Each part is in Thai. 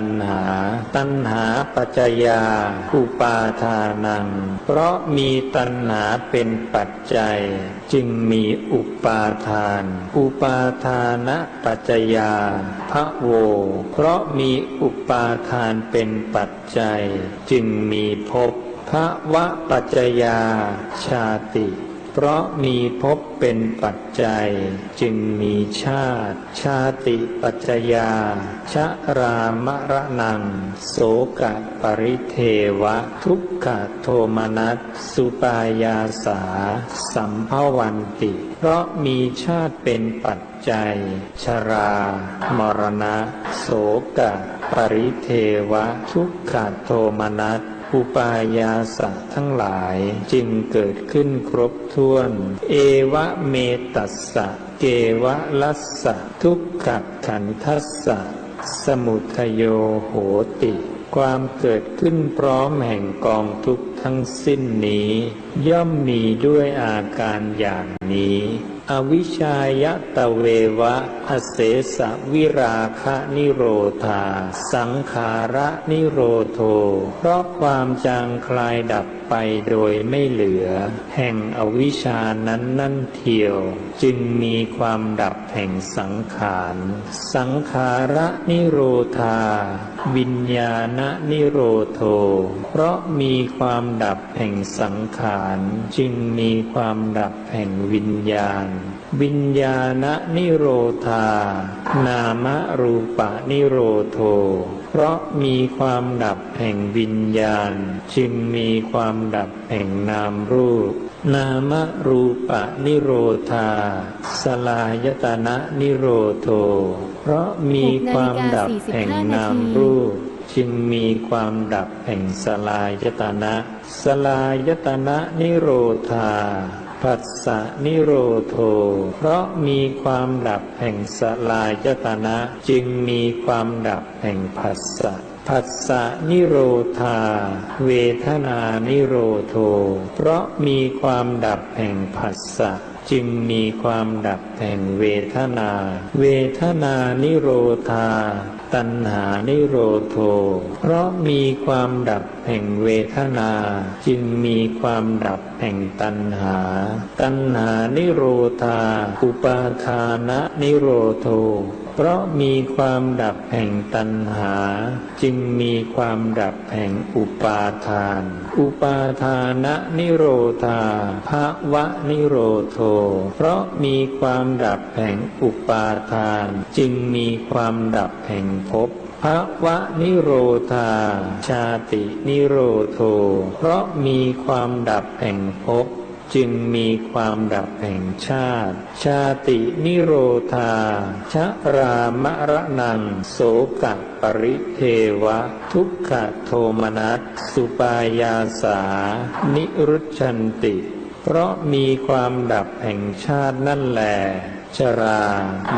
ตัณหาตัณหาปัจจยาอุปาทานัง เพราะมีตัณหาเป็นปัจจัย จึงมีอุปาทาน อุปาทานะปัจจยาพระโว เพราะมีอุปาทานเป็นปัจจัย จึงมีภพพระวะปัจจยาชาติ เพราะมีภพเป็นปัจจัย จึงมีชาติ ชาติปัจจยา ชะรามระนัง โสกะปริเทวะ ทุกขโทมนัสสุปายาสา สัมภวันติ เพราะมีชาติเป็นปัจจัย ชรา มรณะ โสกะ ปริเทวะ ทุกขโทมนัส อุปายาสะทั้งหลายจึงเกิดขึ้นครบถ้วน เอวะเมตัสสะ เกวะลัสสะ ทุกขขันทัสสะ สมุทโยโหติ ความเกิดขึ้นพร้อมแห่งกองทุกทั้งสิ้นนี้ ย่อมมีด้วยอาการอย่างนี้ อวิชายตะเววะ อเสสะวิราคะนิโรธา สังขาระนิโรโท เพราะความจางคลายดับไปโดยไม่เหลือ แห่งอวิชานั้นนั่นเทียว จึงมีความดับแห่งสังขาร สังขาระนิโรธาวิญญาณนิโรโท เพราะมีความดับแห่งสังขาร จึงมีความดับแห่งวิญญาณวิญญาณนิโรธา นามรูปะนิโรโท เพราะมีความดับแห่งวิญญาณ จึงมีความดับแห่งนามรูป นามรูปะนิโรธา สลายตนะนิโรโท เพราะมีความดับแห่งนามรูปจึงมีความดับแห่งสลายตนะ สลายตนะนิโรธา ผัสสะนิโรโท เพราะมีความดับแห่งสลายตนะ จึงมีความดับแห่งผัสสะผัสสะนิโรธา เวทนานิโรโท เพราะมีความดับแห่งผัสสะจึงมีความดับแห่งเวทนา เวทนานิโรธา ตัณหานิโรโท เพราะมีความดับแห่งเวทนา จึงมีความดับแห่งตัณหา ตัณหานิโรธา อุปาทานะนิโรโท เพราะมีความดับแห่งตัณหา จึงมีความดับแห่งอุปาทาน อุปาทานะนิโรธาภาวะนิโรโท เพราะมีความดับแห่งอุปาทาน จึงมีความดับแห่งภพภาวะนิโรธา ชาตินิโรโท เพราะมีความดับแห่งภพ จึงมีความดับแห่งชาติ ชาตินิโรธาชะรามระนัง โสกะปริเทวะ ทุกขโทมนัส สุปายาสา นิรุชันติ เพราะมีความดับแห่งชาตินั่นแหลชรา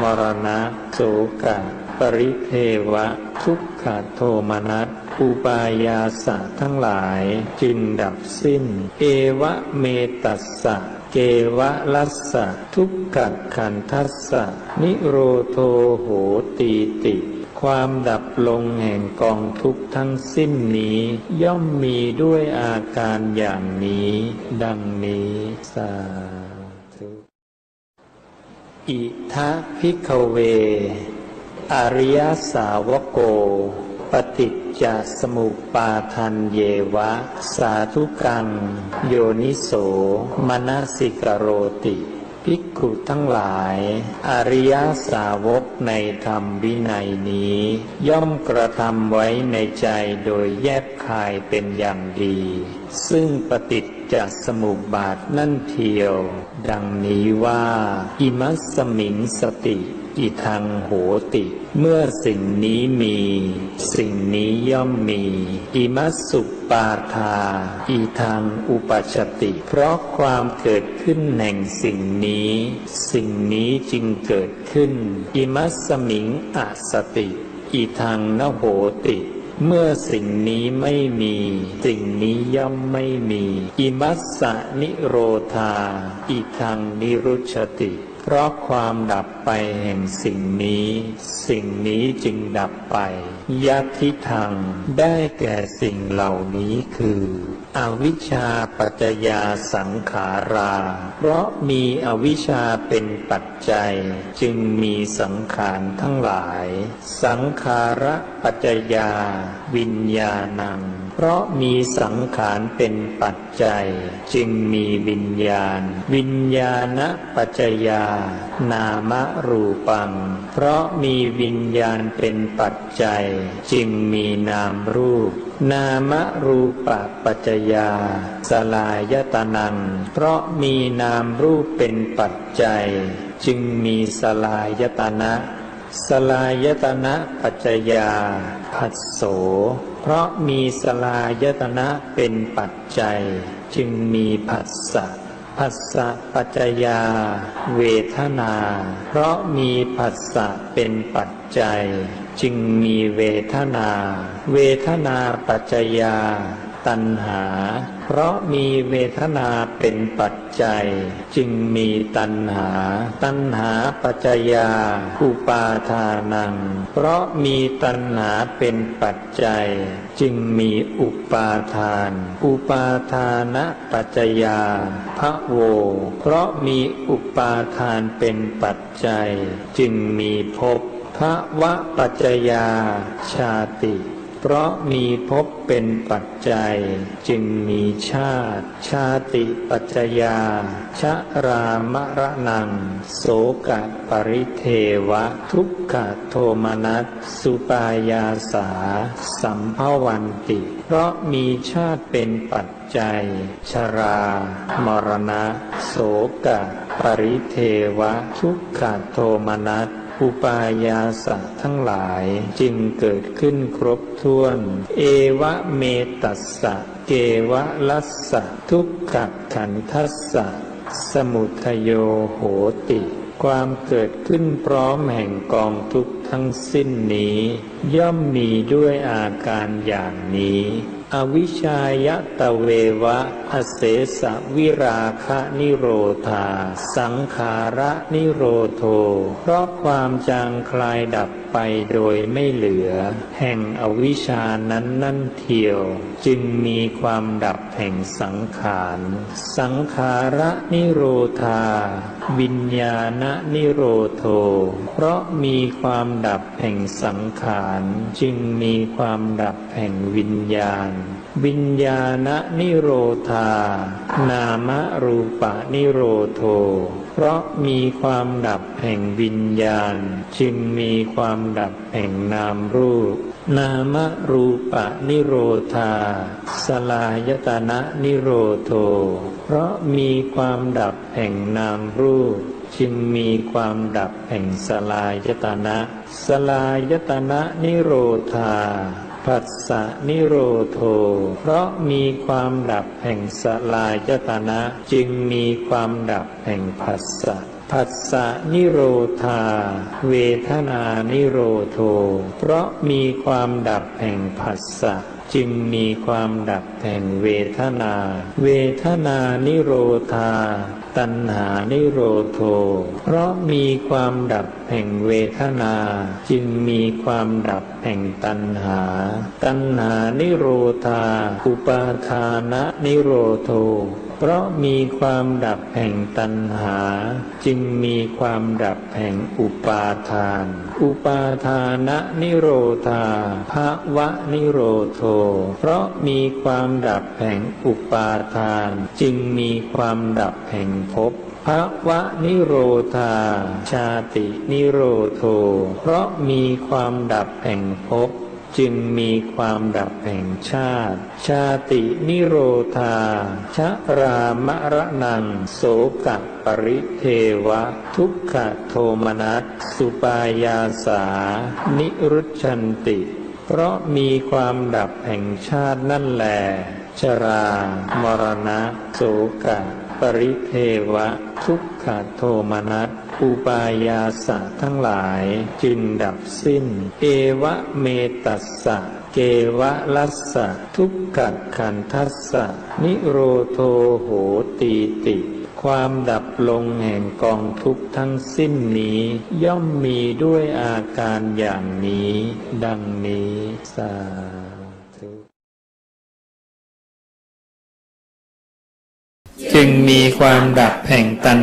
มรณะ โสกะ ปริเทวะ ทุกขโทมนัสอุปายาสะทั้งหลายจึงดับสิ้น เอวะเมตัสสะเกวะลัสสะทุกขขันทัสสะนิโรโทโหตีติ ความดับลงแห่งกองทุกทั้งสิ้นนี้ ย่อมมีด้วยอาการอย่างนี้ ดังนี้สาธุอิทะพิกเว อริยสาวโก ปฏิจจสมุปาทันเยวะ สาธุกัง โยนิโสมนสิกโรติภิกขุทั้งหลาย อริยสาวกในธรรมวินัยนี้ ย่อมกระทำไว้ในใจโดยแยบคายเป็นอย่างดี ซึ่งปฏิจจสมุปบาทนั่นเทียว ดังนี้ว่า อิมัสสมิงสติ อิทังโหติ เมื่อสิ่งนี้มี สิ่งนี้ย่อมมี อิมัสสุปาทา อีทางอุปชติ เพราะความเกิดขึ้นแห่งสิ่งนี้ สิ่งนี้จึงเกิดขึ้น อิมัสสมิงอสติ อีทางนโหติเมื่อสิ่งนี้ไม่มี สิ่งนี้ย่อมไม่มี อิมัสสะนิโรธาอีทางนิรุชติ เพราะความดับไปแห่งสิ่งนี้ สิ่งนี้จึงดับไป ยัตทิทัง ได้แก่สิ่งเหล่านี้คือ อวิชชาปัจจยาสังขารา เพราะมีอวิชชาเป็นปัจจัย จึงมีสังขารทั้งหลาย สังขาระปัจจยา วิญญาณัง เพราะมีสังขารเป็นปัจจัย จึงมีวิญญาณ วิญญาณปัจจยานามรูปัง เพราะมีวิญญาณเป็นปัจจัย จึงมีนามรูป นามรูปปัจจยา สลายตนัง เพราะมีนามรูปเป็นปัจจัย จึงมีสลายตนะ สลายตนะปัจจยา ผัสโส เพราะมีสลายตนะเป็นปัจจัย จึงมีผัสสะผัสสะปัจจยา เวทนา เพราะมีผัสสะเป็นปัจจัย จึงมีเวทนา เวทนาปัจจยา ตัณหา เพราะมีเวทนาเป็นปัจจัย จึงมีตัณหา ตัณหาปัจจยาอุปาทานัง เพราะมีตัณหาเป็นปัจจัย จึงมีอุปาทาน อุปาทานะปัจจยาพระโว เพราะมีอุปาทานเป็นปัจจัย จึงมีภพพระวะปัจจยาชาติ เพราะมีภพเป็นปัจจัย จึงมีชาติ ชาติปัจจยา ชะรามระนัง โสกะปริเทวะ ทุกขโทมนัสสุปายาสา สัมภวันติ เพราะมีชาติเป็นปัจจัย ชรา มรณะ โสกะ ปริเทวะ ทุกขโทมนัส อุปายาสะทั้งหลายจึงเกิดขึ้นครบถ้วน เอวะเมตัสสะ เกวะลัสสะ ทุกขขันทัสสะ สมุทโยโหติ ความเกิดขึ้นพร้อมแห่งกองทุกทั้งสิ้นนี้ ย่อมมีด้วยอาการอย่างนี้ อวิชายตะเววะอเสสะวิราคะนิโรธา สังขาระนิโรโท เพราะความจางคลายดับ ไปโดยไม่เหลือ แห่งอวิชานั้นนั่นเทียว จึงมีความดับแห่งสังขาร สังขาระนิโรธาวิญญาณนิโรโท เพราะมีความดับแห่งสังขารจึงมีความดับแห่งวิญญาณ วิญญาณนิโรธา นามรูปะนิโรโท เพราะมีความดับแห่งวิญญาณ จึงมีความดับแห่งนามรูป นามรูปะนิโรธา สลายตนะนิโรโท เพราะมีความดับแห่งนามรูป จึงมีความดับแห่งสลายตนะ สลายตนะนิโรธา ผัสสะนิโรโท เพราะมีความดับแห่งสลายตนะจึงมีความดับแห่งผัสสะผัสสะนิโรธา เวทนานิโรโท เพราะมีความดับแห่งผัสสะ จึงมีความดับแห่งเวทนา เวทนานิโรธา ตัณหานิโรโท เพราะมีความดับแห่งเวทนา จึงมีความดับแห่งตัณหา ตัณหานิโรธา อุปาทานะนิโรโท เพราะมีความดับแห่งตัณหา จึงมีความดับแห่งอุปาทาน อุปาทานะนิโรธาภาวะนิโรโท เพราะมีความดับแห่งอุปาทาน จึงมีความดับแห่งภพภาวะนิโรธา ชาตินิโรโท เพราะมีความดับแห่งภพ จึงมีความดับแห่งชาติ ชาตินิโรธา ชรามระนัง โสกะปริเทวะ ทุกขโทมนัส สุปายาสา นิรุชันติ เพราะมีความดับแห่งชาตินั่นแหลชรา มรณะ โสกะ ปริเทวะ ทุกขโทมนัส อุปายาสะทั้งหลายจึงดับสิ้น เอวะเมตัสสะเกวะลัสสะทุกขขันทัสสะนิโรโทโหตีติความดับลงแห่งกองทุกข์ทั้งสิ้นนี้ ย่อมมีด้วยอาการอย่างนี้ ดังนี้สาธุจึงมีความดับแห่งตัณ